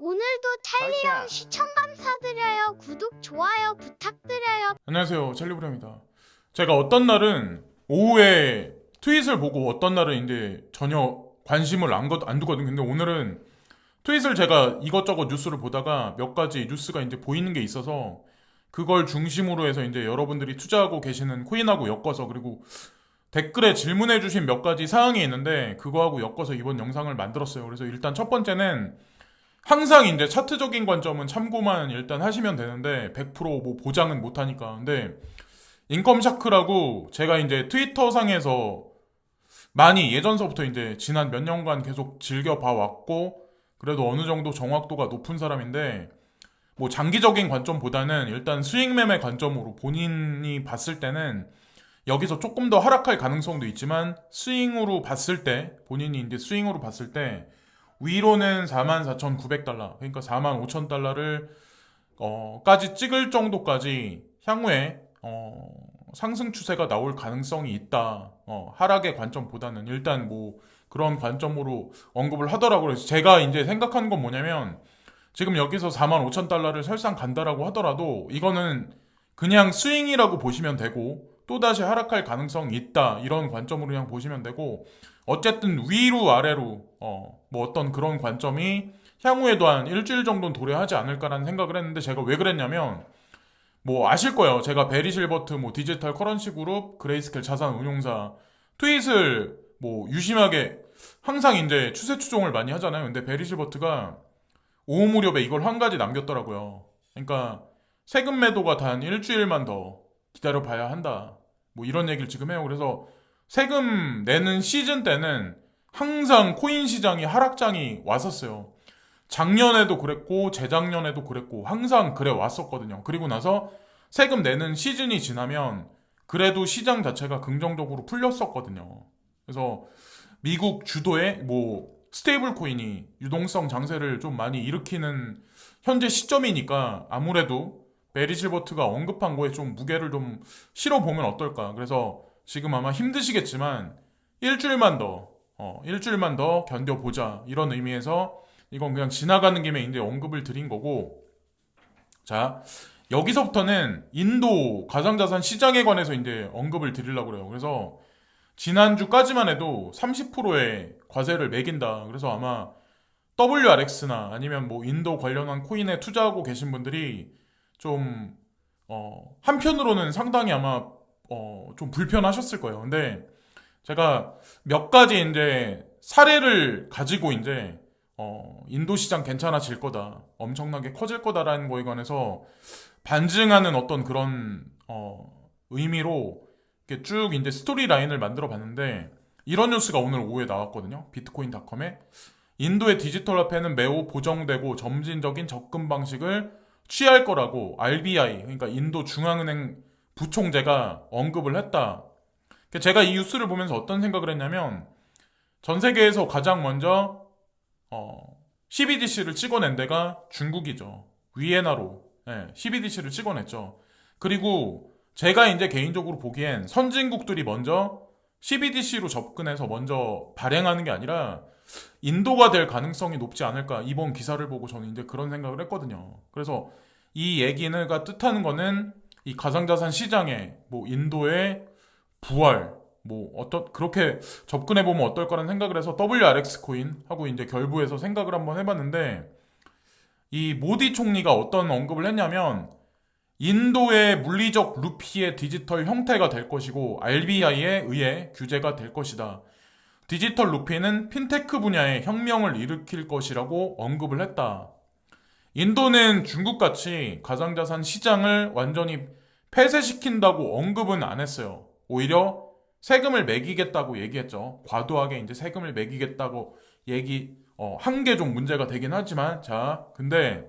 오늘도 찰리형 시청 감사드려요. 구독, 좋아요 부탁드려요. 안녕하세요. 찰리브레입니다. 제가 어떤 날은 오후에 트윗을 보고 어떤 날은 이제 전혀 관심을 안, 거, 안 두거든요 근데 오늘은 트윗을 제가 이것저것 뉴스를 보다가 몇 가지 뉴스가 이제 보이는 게 있어서 그걸 중심으로 해서 이제 여러분들이 투자하고 계시는 코인하고 엮어서 그리고 댓글에 질문해 주신 몇 가지 사항이 있는데 그거하고 엮어서 이번 영상을 만들었어요. 그래서 일단 첫 번째는 항상 이제 차트적인 관점은 참고만 일단 하시면 되는데 100%뭐 보장은 못 하니까. 근데 인컴 샤크라고 제가 이제 트위터 상에서 많이 예전서부터 이제 지난 몇 년간 계속 즐겨 봐왔고 그래도 어느 정도 정확도가 높은 사람인데 뭐 장기적인 관점보다는 일단 수익 매매 관점으로 본인이 봤을 때는 여기서 조금 더 하락할 가능성도 있지만 스윙으로 봤을 때 본인이 이제 스윙으로 봤을 때 위로는 44,900달러, 그러니까 45,000달러를 어, 까지 찍을 정도까지 향후에 어, 상승 추세가 나올 가능성이 있다. 어, 하락의 관점보다는 일단 뭐 그런 관점으로 언급을 하더라고요. 그래서 제가 이제 생각하는 건 뭐냐면 지금 여기서 45,000달러를 설상 간다라고 하더라도 이거는 그냥 스윙이라고 보시면 되고 또다시 하락할 가능성이 있다. 이런 관점으로 그냥 보시면 되고 어쨌든 위로 아래로 어, 뭐 어떤 그런 관점이 향후에도 한 일주일 정도는 도래하지 않을까라는 생각을 했는데 제가 왜 그랬냐면 뭐 아실 거예요. 제가 베리 실버트 뭐 디지털 커런시 그룹 그레이스켈 자산 운용사 트윗을 뭐 유심하게 항상 이제 추세 추종을 많이 하잖아요. 근데 베리 실버트가 오후 무렵에 이걸 한 가지 남겼더라고요. 그러니까 세금 매도가 단 일주일만 더 기다려 봐야 한다. 뭐 이런 얘기를 지금 해요. 그래서 세금 내는 시즌 때는 항상 코인 시장이 하락장이 왔었어요. 작년에도 그랬고 재작년에도 그랬고 항상 그래 왔었거든요. 그리고 나서 세금 내는 시즌이 지나면 그래도 시장 자체가 긍정적으로 풀렸었거든요. 그래서 미국 주도의 뭐 스테이블 코인이 유동성 장세를 좀 많이 일으키는 현재 시점이니까 아무래도 베리 실버트가 언급한 거에 좀 무게를 좀 실어 보면 어떨까. 그래서 지금 아마 힘드시겠지만 일주일만 더, 어, 일주일만 더 견뎌보자. 이런 의미에서 이건 그냥 지나가는 김에 이제 언급을 드린 거고. 자, 여기서부터는 인도 가상자산 시장에 관해서 이제 언급을 드리려고 그래요. 그래서 지난주까지만 해도 30%의 과세를 매긴다. 그래서 아마 WRX나 아니면 뭐 인도 관련한 코인에 투자하고 계신 분들이 좀, 어, 한편으로는 상당히 아마 어, 좀 불편하셨을 거예요. 근데 제가 몇 가지 이제 사례를 가지고 이제 어, 인도 시장 괜찮아질 거다. 엄청나게 커질 거다라는 거에 관해서 반증하는 어떤 그런 어, 의미로 이렇게 쭉 이제 스토리 라인을 만들어 봤는데 이런 뉴스가 오늘 오후에 나왔거든요. 비트코인닷컴에 인도의 디지털 화폐는 매우 보정되고 점진적인 접근 방식을 취할 거라고 RBI 그러니까 인도 중앙은행 부총재가 언급을 했다. 그러니까 제가 이 뉴스를 보면서 어떤 생각을 했냐면 전 세계에서 가장 먼저 어, CBDC를 찍어낸 데가 중국이죠. 위에나로 네, CBDC를 찍어냈죠. 그리고 제가 이제 개인적으로 보기엔 선진국들이 먼저 CBDC로 접근해서 먼저 발행하는 게 아니라 인도가 될 가능성이 높지 않을까 이번 기사를 보고 저는 이제 그런 생각을 했거든요. 그래서 이 얘기가 뜻하는 거는 이 가상자산 시장에 뭐 인도의 부활 뭐 어떤 그렇게 접근해 보면 어떨 거라는 생각을 해서 WRX 코인 하고 이제 결부해서 생각을 한번 해봤는데 이 모디 총리가 어떤 언급을 했냐면 인도의 물리적 루피의 디지털 형태가 될 것이고 RBI에 의해 규제가 될 것이다. 디지털 루피는 핀테크 분야의 혁명을 일으킬 것이라고 언급을 했다. 인도는 중국같이 가상자산 시장을 완전히 폐쇄시킨다고 언급은 안 했어요. 오히려 세금을 매기겠다고 얘기했죠. 과도하게 이제 세금을 매기겠다고 얘기, 어, 한 게 좀 문제가 되긴 하지만, 자, 근데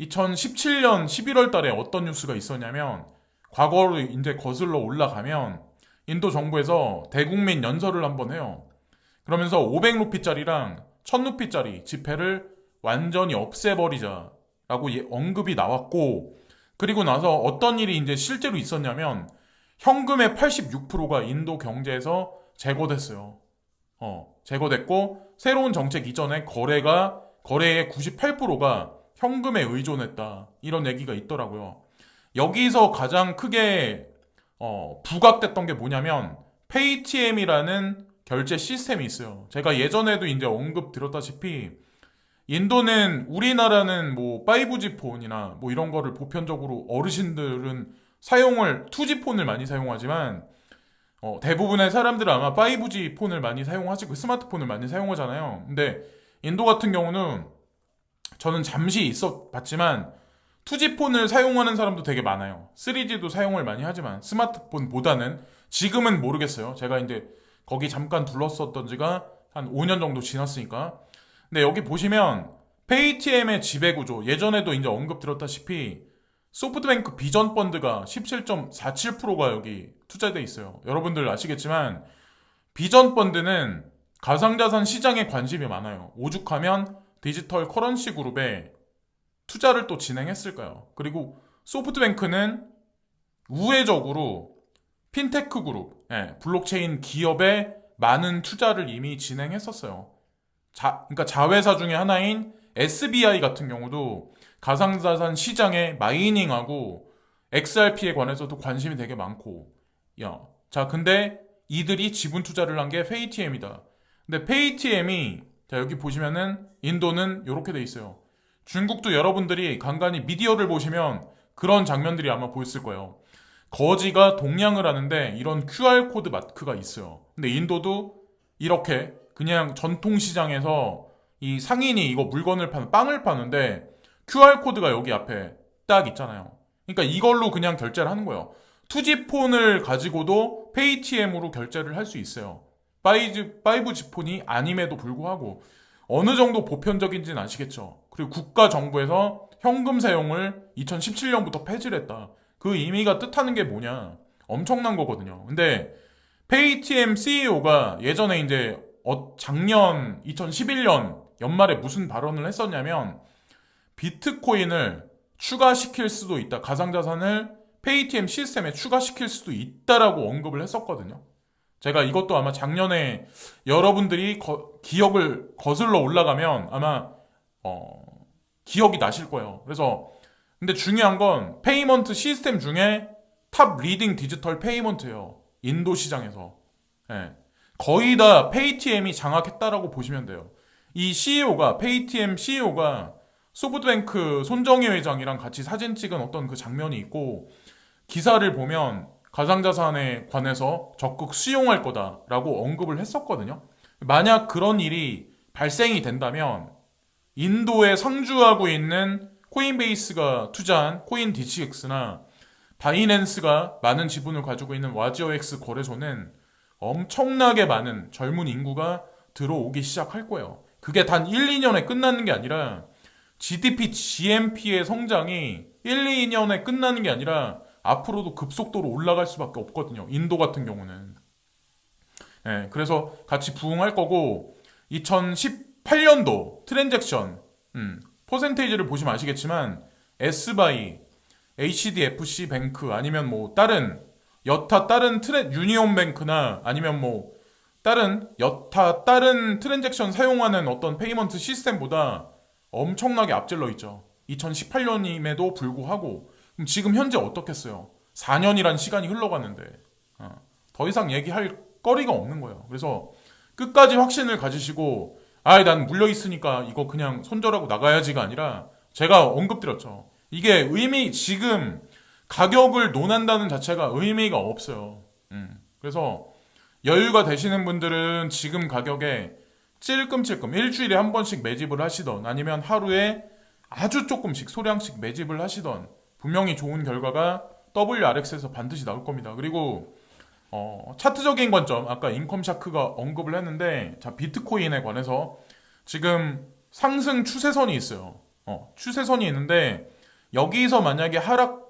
2017년 11월 달에 어떤 뉴스가 있었냐면, 과거로 이제 거슬러 올라가면, 인도 정부에서 대국민 연설을 한번 해요. 그러면서 500루피짜리랑 1000루피짜리 지폐를 완전히 없애버리자라고 예- 언급이 나왔고, 그리고 나서 어떤 일이 이제 실제로 있었냐면 현금의 86%가 인도 경제에서 제거됐어요. 어, 제거됐고 새로운 정책 이전에 거래가 거래의 98%가 현금에 의존했다. 이런 얘기가 있더라고요. 여기서 가장 크게 어, 부각됐던 게 뭐냐면 페이티엠이라는 결제 시스템이 있어요. 제가 예전에도 이제 언급 드렸다시피 인도는 우리나라는 뭐 5G 폰이나 뭐 이런 거를 보편적으로 어르신들은 사용을 2G 폰을 많이 사용하지만 어, 대부분의 사람들은 아마 5G 폰을 많이 사용하시고 스마트폰을 많이 사용하잖아요. 근데 인도 같은 경우는 저는 잠시 있어 봤지만 2G 폰을 사용하는 사람도 되게 많아요. 3G도 사용을 많이 하지만 스마트폰보다는 지금은 모르겠어요. 제가 이제 거기 잠깐 둘렀었던 지가 한 5년 정도 지났으니까. 근데 여기 보시면 페이티엠의 지배 구조 예전에도 이제 언급 드렸다시피 소프트뱅크 비전 펀드가 17.47%가 여기 투자돼 있어요. 여러분들 아시겠지만 비전 펀드는 가상자산 시장에 관심이 많아요. 오죽하면 디지털 커런시 그룹에 투자를 또 진행했을까요? 그리고 소프트뱅크는 우회적으로 핀테크 그룹, 예, 블록체인 기업에 많은 투자를 이미 진행했었어요. 자, 그러니까 자회사 중에 하나인 SBI 같은 경우도 가상자산 시장에 마이닝하고 XRP에 관해서도 관심이 되게 많고, 야, 자, 근데 이들이 지분 투자를 한 게 페이티엠이다. 근데 페이티엠이 자 여기 보시면은 인도는 이렇게 돼 있어요. 중국도 여러분들이 간간히 미디어를 보시면 그런 장면들이 아마 보였을 거예요. 거지가 동양을 하는데 이런 QR 코드 마크가 있어요. 근데 인도도 이렇게 그냥 전통 시장에서 이 상인이 이거 물건을 파는 빵을 파는데 QR 코드가 여기 앞에 딱 있잖아요. 그러니까 이걸로 그냥 결제를 하는 거예요. 투지 폰을 가지고도 페이티엠으로 결제를 할 수 있어요. 5G, 5G 폰이 아님에도 불구하고 어느 정도 보편적인지는 아시겠죠. 그리고 국가 정부에서 현금 사용을 2017년부터 폐지를 했다. 그 의미가 뜻하는 게 뭐냐? 엄청난 거거든요. 근데 페이티엠 CEO가 예전에 이제 어- 작년 2011년 연말에 무슨 발언을 했었냐면 비트코인을 추가시킬 수도 있다. 가상자산을 페이티엠 시스템에 추가시킬 수도 있다라고 언급을 했었거든요. 제가 이것도 아마 작년에 여러분들이 거- 기억을 거슬러 올라가면 아마 어, 기억이 나실 거예요. 그래서 근데 중요한 건 페이먼트 시스템 중에 탑 리딩 디지털 페이먼트예요. 인도 시장에서. 예. 거의 다 페이티엠이 장악했다라고 보시면 돼요. 이 CEO가 페이티엠 CEO가 소프트뱅크 손정희 회장이랑 같이 사진 찍은 어떤 그 장면이 있고 기사를 보면 가상자산에 관해서 적극 수용할 거다라고 언급을 했었거든요. 만약 그런 일이 발생이 된다면 인도에 상주하고 있는 코인베이스가 투자한 코인 DCX나 바이낸스가 많은 지분을 가지고 있는 와지오엑스 거래소는 엄청나게 많은 젊은 인구가 들어오기 시작할 거예요. 그게 단 1, 2년에 끝나는 게 아니라 GDP, GNP의 성장이 1, 2년에 끝나는 게 아니라 앞으로도 급속도로 올라갈 수밖에 없거든요. 인도 같은 경우는. 예, 그래서 같이 부응할 거고 2018년도 트랜잭션 음, 퍼센테이지를 보시면 아시겠지만 S바이, HDFC 뱅크 아니면 뭐 다른 여타 다른 트랜 유니온 뱅크나 아니면 뭐 다른 여타 다른 트랜잭션 사용하는 어떤 페이먼트 시스템보다 엄청나게 앞질러 있죠. 2018년임에도 불구하고 그럼 지금 현재 어떻겠어요? 4년이란 시간이 흘러갔는데 어, 더 이상 얘기할 거리가 없는 거예요. 그래서 끝까지 확신을 가지시고 아이 난 물려 있으니까 이거 그냥 손절하고 나가야지가 아니라 제가 언급드렸죠. 이게 의미 지금 가격을 논한다는 자체가 의미가 없어요. 음, 그래서 여유가 되시는 분들은 지금 가격에 찔끔찔끔 일주일에 한 번씩 매집을 하시던 아니면 하루에 아주 조금씩 소량씩 매집을 하시던 분명히 좋은 결과가 WRX에서 반드시 나올 겁니다. 그리고 어, 차트적인 관점 아까 인컴 샤크가 언급을 했는데 자 비트코인에 관해서 지금 상승 추세선이 있어요. 어, 추세선이 있는데 여기서 만약에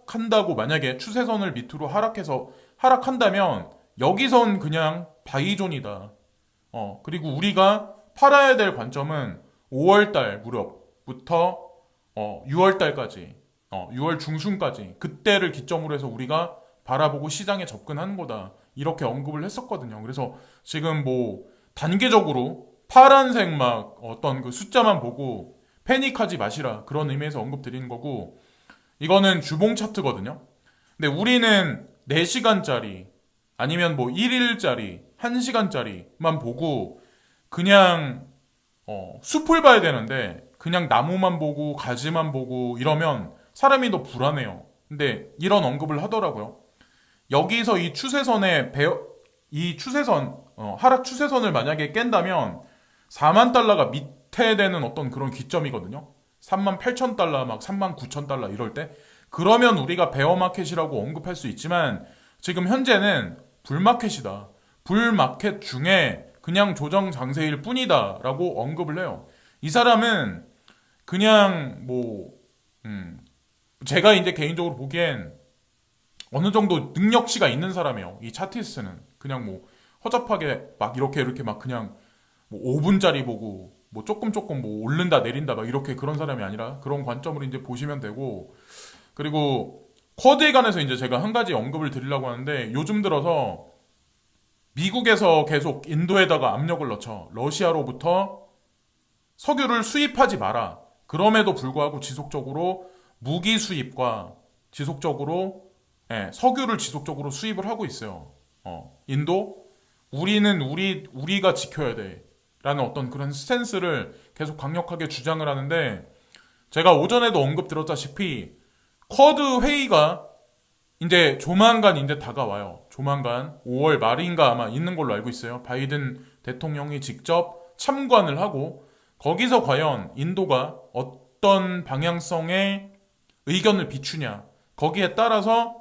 하락한다고 만약에 추세선을 밑으로 하락해서 하락한다면 여기선 그냥 바이존이다. 어, 그리고 우리가 팔아야 될 관점은 5월달 무렵부터 어, 6월달까지, 어, 6월 중순까지 그때를 기점으로 해서 우리가 바라보고 시장에 접근하는 거다. 이렇게 언급을 했었거든요. 그래서 지금 뭐 단계적으로 파란색 막 어떤 그 숫자만 보고 패닉하지 마시라 그런 의미에서 언급드리는 거고 이거는 주봉 차트거든요. 근데 우리는 4시간짜리 아니면 뭐 1일짜리, 1시간짜리만 보고 그냥 어, 숲을 봐야 되는데 그냥 나무만 보고 가지만 보고 이러면 사람이 더 불안해요. 근데 이런 언급을 하더라고요. 여기서 이 추세선에 배, 이 추세선 어, 하락 추세선을 만약에 깬다면 4만 달러가 밑에 되는 어떤 그런 기점이거든요. 3만 8천 달러 막 3만 9천 달러 이럴 때 그러면 우리가 베어마켓이라고 언급할 수 있지만 지금 현재는 불마켓이다. 불마켓 중에 그냥 조정 장세일 뿐이다라고 언급을 해요. 이 사람은 그냥 뭐 음, 제가 이제 개인적으로 보기엔 어느 정도 능력치가 있는 사람이에요. 이 차티스트는 그냥 뭐 허접하게 막 이렇게 이렇게 막 그냥 뭐 5분짜리 보고 뭐 조금 조금 뭐 오른다 내린다 막 이렇게 그런 사람이 아니라 그런 관점으로 이제 보시면 되고 그리고 쿼드에 관해서 이제 제가 한 가지 언급을 드리려고 하는데 요즘 들어서 미국에서 계속 인도에다가 압력을 넣죠. 러시아로부터 석유를 수입하지 마라. 그럼에도 불구하고 지속적으로 무기 수입과 지속적으로 예, 석유를 지속적으로 수입을 하고 있어요. 어, 인도 우리는 우리 우리가 지켜야 돼 라는 어떤 그런 스탠스를 계속 강력하게 주장을 하는데 제가 오전에도 언급 드렸다시피 쿼드 회의가 이제 조만간 이제 다가와요. 조만간 5월 말인가 아마 있는 걸로 알고 있어요. 바이든 대통령이 직접 참관을 하고 거기서 과연 인도가 어떤 방향성의 의견을 비추냐 거기에 따라서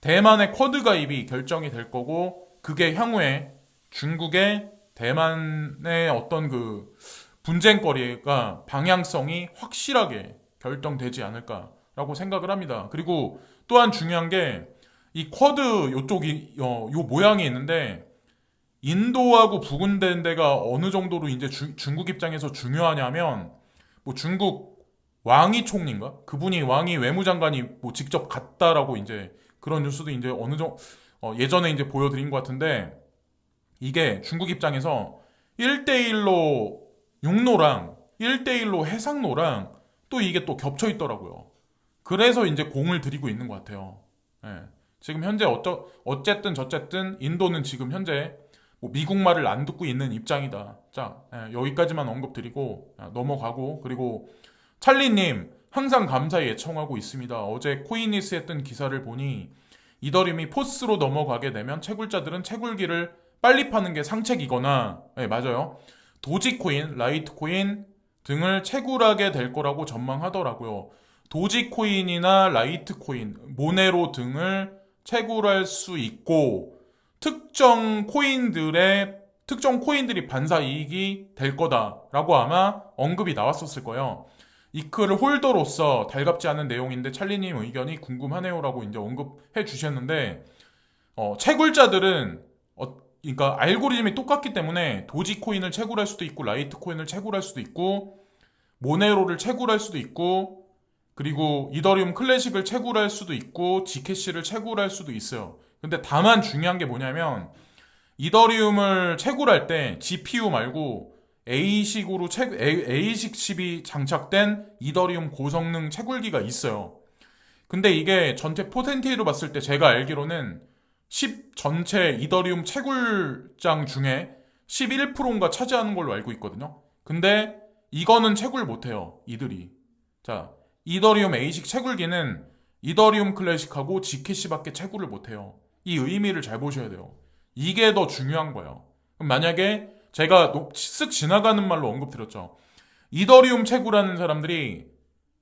대만의 쿼드 가입이 결정이 될 거고 그게 향후에 중국의 대만의 어떤 그 분쟁거리가 방향성이 확실하게 결정되지 않을까라고 생각을 합니다. 그리고 또한 중요한 게 이 쿼드 요쪽이 어, 요 모양이 있는데 인도하고 부근된 데가 어느 정도로 이제 주- 중국 입장에서 중요하냐면 뭐 중국 왕이 총리인가 그분이 왕이 외무장관이 뭐 직접 갔다라고 이제 그런 뉴스도 이제 어느 정도 예전에 이제 보여드린 것 같은데 이게 중국 입장에서 1대1로 육로랑 1대1로 해상로랑 또 이게 또 겹쳐 있더라고요. 그래서 이제 공을 들이고 있는 것 같아요. 예. 지금 현재 어쩌, 어쨌든 저쨌든 인도는 지금 현재 뭐 미국 말을 안 듣고 있는 입장이다. 자, 예, 여기까지만 언급드리고 아, 넘어가고 그리고 찰리님 항상 감사히 애청하고 있습니다. 어제 코이니스 했던 기사를 보니 이더리움이 포스로 넘어가게 되면 채굴자들은 채굴기를 빨리 파는 게 상책이거나 네, 맞아요. 도지코인, 라이트코인 등을 채굴하게 될 거라고 전망하더라고요. 도지코인이나 라이트코인, 모네로 등을 채굴할 수 있고 특정 코인들의 특정 코인들이 반사 이익이 될 거다라고 아마 언급이 나왔었을 거예요. 이크를 홀더로서 달갑지 않은 내용인데 찰리님 의견이 궁금하네요라고 이제 언급해 주셨는데 어, 채굴자들은 어, 그러니까 알고리즘이 똑같기 때문에 도지코인을 채굴할 수도 있고 라이트코인을 채굴할 수도 있고 모네로를 채굴할 수도 있고 그리고 이더리움 클래식을 채굴할 수도 있고 지캐시를 채굴할 수도 있어요. 근데 다만 중요한 게 뭐냐면 이더리움을 채굴할 때 GPU 말고 A식으로 채, A식 칩이 장착된 이더리움 고성능 채굴기가 있어요. 근데 이게 전체 포텐티로 봤을 때 제가 알기로는 10 전체 이더리움 채굴장 중에 11%인가 차지하는 걸로 알고 있거든요. 근데 이거는 채굴 못해요. 이들이. 자, 이더리움 A식 채굴기는 이더리움 클래식하고 G캐시밖에 채굴을 못해요. 이 의미를 잘 보셔야 돼요. 이게 더 중요한 거예요. 그럼 만약에 제가 노- 쓱 지나가는 말로 언급드렸죠. 이더리움 채굴하는 사람들이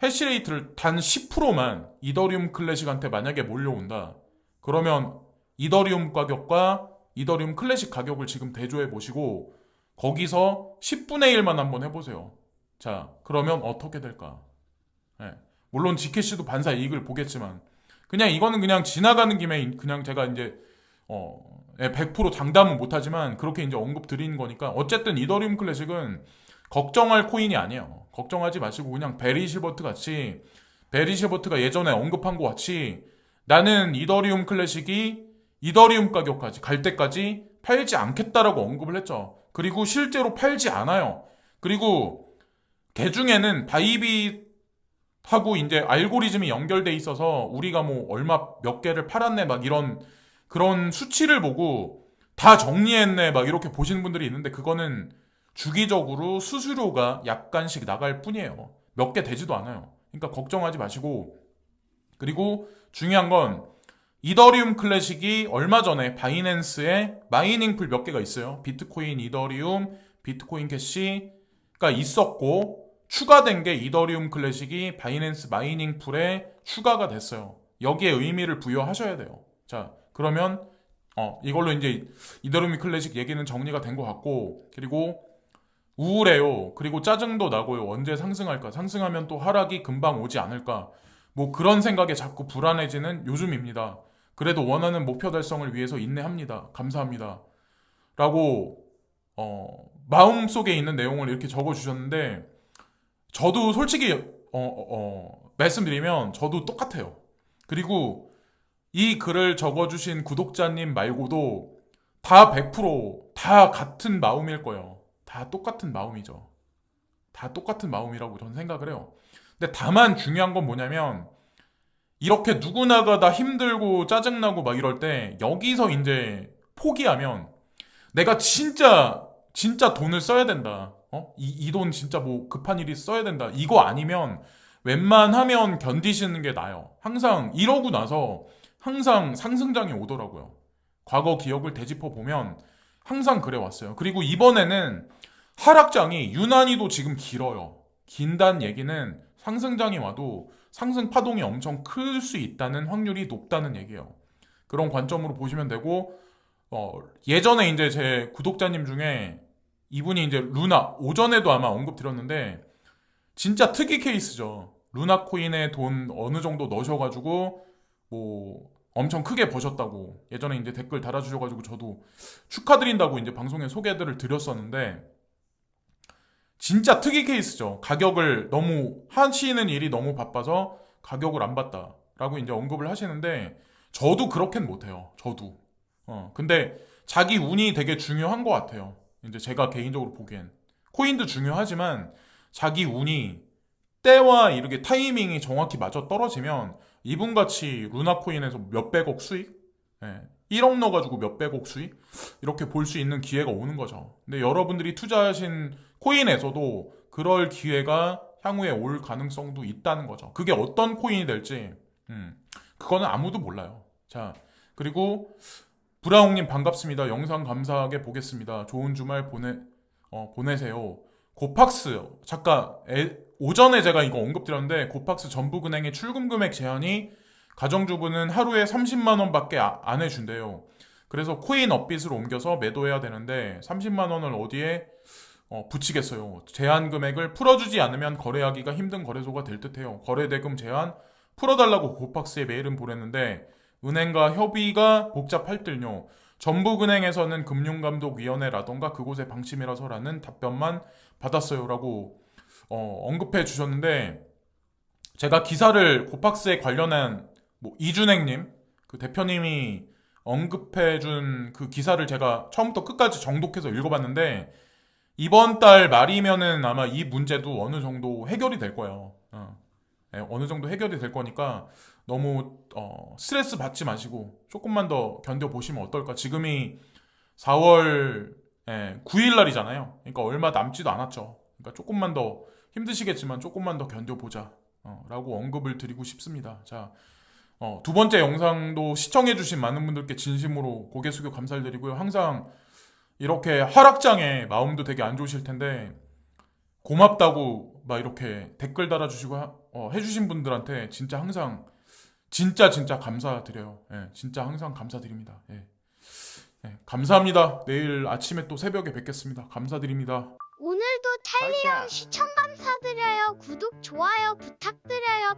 해시레이트를 단 10%만 이더리움 클래식한테 만약에 몰려온다. 그러면 이더리움 가격과 이더리움 클래식 가격을 지금 대조해 보시고 거기서 10분의 1만 한번 해보세요. 자, 그러면 어떻게 될까? 예. 물론 지캐시도 반사 이익을 보겠지만 그냥 이거는 그냥 지나가는 김에 그냥 제가 이제 어, 예, 100% 장담은 못하지만 그렇게 이제 언급 드리는 거니까 어쨌든 이더리움 클래식은 걱정할 코인이 아니에요. 걱정하지 마시고 그냥 베리 실버트 같이 베리 실버트가 예전에 언급한 것 같이 나는 이더리움 클래식이 이더리움 가격까지 갈 때까지 팔지 않겠다라고 언급을 했죠. 그리고 실제로 팔지 않아요. 그리고 개중에는 바이빗하고 이제 알고리즘이 연결돼 있어서 우리가 뭐 얼마 몇 개를 팔았네 막 이런 그런 수치를 보고 다 정리했네 막 이렇게 보시는 분들이 있는데 그거는 주기적으로 수수료가 약간씩 나갈 뿐이에요. 몇 개 되지도 않아요. 그러니까 걱정하지 마시고 그리고 중요한 건 이더리움 클래식이 얼마 전에 바이낸스에 마이닝 풀 몇 개가 있어요. 비트코인, 이더리움, 비트코인 캐시가 있었고 추가된 게 이더리움 클래식이 바이낸스 마이닝 풀에 추가가 됐어요. 여기에 의미를 부여하셔야 돼요. 자, 그러면 어, 이걸로 이제 이더리움 클래식 얘기는 정리가 된 것 같고 그리고 우울해요. 그리고 짜증도 나고요. 언제 상승할까? 상승하면 또 하락이 금방 오지 않을까? 뭐 그런 생각에 자꾸 불안해지는 요즘입니다. 그래도 원하는 목표 달성을 위해서 인내합니다. 감사합니다. 라고 어, 마음속에 있는 내용을 이렇게 적어 주셨는데 저도 솔직히 어, 어, 어, 말씀드리면 저도 똑같아요. 그리고 이 글을 적어 주신 구독자님 말고도 다 100%다 같은 마음일 거예요. 다 똑같은 마음이죠. 다 똑같은 마음이라고 저는 생각을 해요. 근데 다만 중요한 건 뭐냐면 이렇게 누구나가 다 힘들고 짜증나고 막 이럴 때 여기서 이제 포기하면 내가 진짜 진짜 돈을 써야 된다. 어? 이 돈 진짜 뭐 급한 일이 써야 된다. 이거 아니면 웬만하면 견디시는 게 나아요. 항상 이러고 나서 항상 상승장이 오더라고요. 과거 기억을 되짚어 보면 항상 그래 왔어요. 그리고 이번에는 하락장이 유난히도 지금 길어요. 긴다는 얘기는 상승장이 와도 상승 파동이 엄청 클 수 있다는 확률이 높다는 얘기예요. 그런 관점으로 보시면 되고 어, 예전에 이제 제 구독자님 중에 이분이 이제 루나 오전에도 아마 언급 드렸는데 진짜 특이 케이스죠. 루나 코인에 돈 어느 정도 넣으셔가지고 뭐 엄청 크게 버셨다고 예전에 이제 댓글 달아주셔가지고 저도 축하드린다고 이제 방송에 소개들을 드렸었는데 진짜 특이 케이스죠. 가격을 너무 하시는 일이 너무 바빠서 가격을 안 봤다라고 이제 언급을 하시는데 저도 그렇게는 못해요. 저도. 어 근데 자기 운이 되게 중요한 것 같아요. 이제 제가 개인적으로 보기엔 코인도 중요하지만 자기 운이 때와 이렇게 타이밍이 정확히 맞아 떨어지면 이분 같이 루나 코인에서 몇백억 수익, 예, 1억 넣어가지고 몇백억 수익 이렇게 볼 수 있는 기회가 오는 거죠. 근데 여러분들이 투자하신 코인에서도 그럴 기회가 향후에 올 가능성도 있다는 거죠. 그게 어떤 코인이 될지, 음, 그거는 아무도 몰라요. 자, 그리고 브라웅님 반갑습니다. 영상 감사하게 보겠습니다. 좋은 주말 보내 어, 보내세요. 고팍스 잠깐 에- 오전에 제가 이거 언급드렸는데 고팍스 전북은행의 출금 금액 제한이 가정주부는 하루에 30만 원 밖에 아- 안 해준대요. 그래서 코인 업빗으로 옮겨서 매도해야 되는데 30만 원을 어디에 어, 붙이겠어요. 제한 금액을 풀어주지 않으면 거래하기가 힘든 거래소가 될 듯해요. 거래 대금 제한 풀어달라고 고팍스에 메일은 보냈는데 은행과 협의가 복잡할 듯요. 전북은행에서는 금융감독위원회라던가 그곳의 방침이라서라는 답변만 받았어요라고 어, 언급해 주셨는데 제가 기사를 고팍스에 관련한 뭐 이준행님 그 대표님이 언급해 준 그 기사를 제가 처음부터 끝까지 정독해서 읽어봤는데 이번 달 말이면은 아마 이 문제도 어느 정도 해결이 될 거예요. 어. 예, 어느 정도 해결이 될 거니까 너무 어, 스트레스 받지 마시고 조금만 더 견뎌 보시면 어떨까. 지금이 4월 9일 날이잖아요. 그러니까 얼마 남지도 않았죠. 그러니까 조금만 더 힘드시겠지만 조금만 더 견뎌 보자. 라고 언급을 드리고 싶습니다. 자, 어, 두 번째 영상도 시청해주신 많은 분들께 진심으로 고개 숙여 감사를 드리고요. 항상 이렇게 하락장에 마음도 되게 안 좋으실 텐데 고맙다고 막 이렇게 댓글 달아주시고 하- 어, 해주신 분들한테 진짜 항상 진짜 진짜 감사드려요. 예, 진짜 항상 감사드립니다. 예. 예, 감사합니다. 내일 아침에 또 새벽에 뵙겠습니다. 감사드립니다. 오늘도 탈리온 시청 감사드려요. 구독, 좋아요 부탁드려요.